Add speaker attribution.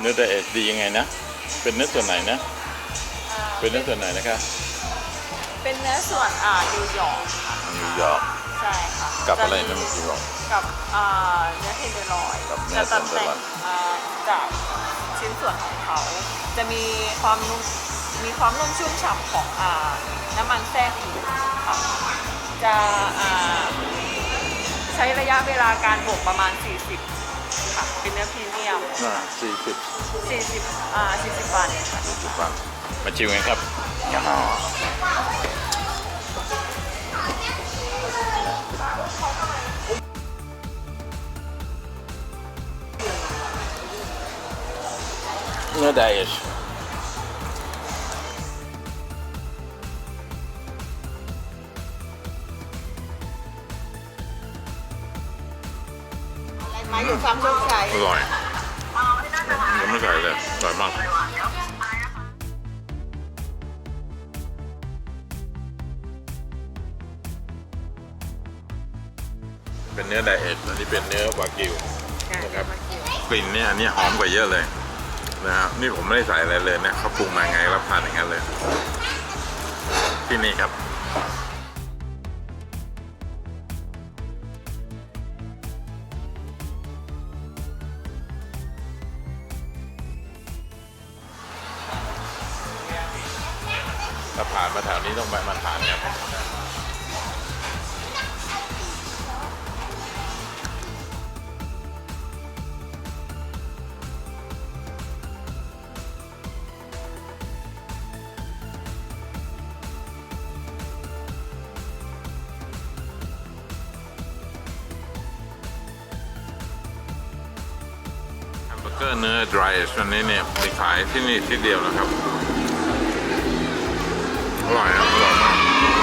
Speaker 1: เนื้อไดเอทดียังไงนะ เป็นเนื้อส่วนไหนนะ
Speaker 2: อ่า
Speaker 1: เป็นเนื้อส่วนไหนนะคะ
Speaker 2: เป็นเนื้อส่วนอ่านิวยอร์กค่ะ
Speaker 1: นิวยอร์ก
Speaker 2: ใช่ค่ะ
Speaker 1: กับอะไร
Speaker 2: จ
Speaker 1: นะเมื่อกี้บอก
Speaker 2: กับอ่าเนื้อเทนเดอร์ลอย
Speaker 1: กับเนื้อ
Speaker 2: จะตัดแต่ง
Speaker 1: เทนเดอร์ลอย
Speaker 2: อ่าจากชิ้นส่วนของเขา จะมีความนุ่มมีความนุ่มชุ่มฉ่ำของอ่าน้ำมันแทรกอยู่ค่ะจะอ่าใช้ระยะเวลาการบ่มประมาณ 40ค่ะ เป็นเนื้อพรีเมียม
Speaker 1: น่าสี่สิบ
Speaker 2: 40อ่า40วันค่ะ
Speaker 1: สิบวันมาชิมกันครับเนื้อไดเอท
Speaker 2: มาอยู่ฟาร์มโชคชัย
Speaker 1: อร่อยยังไม่ใส่เลยอร่อยมาก เป็นเนื้อไดเอทอันนี้เป็นเนื้อวากิวนะครับ กลิ่นเนี่ยอันนี้หอมกว่าเยอะเลยนะครับนี่ผมไม่ได้ใส่อะไรเลยนะเขาปรุงมาไงรับทานอย่างนั้นเลย ที่นี่ครับ ถ้าผ่านมาแถวนี้ต้องแวะมาทานครับแฮมเบอร์เกอร์เนื้อ dry age วันนี้เนี่ยมีขายที่นี่ที่เดียวนะครับ อร่อยนะอร่อยมาก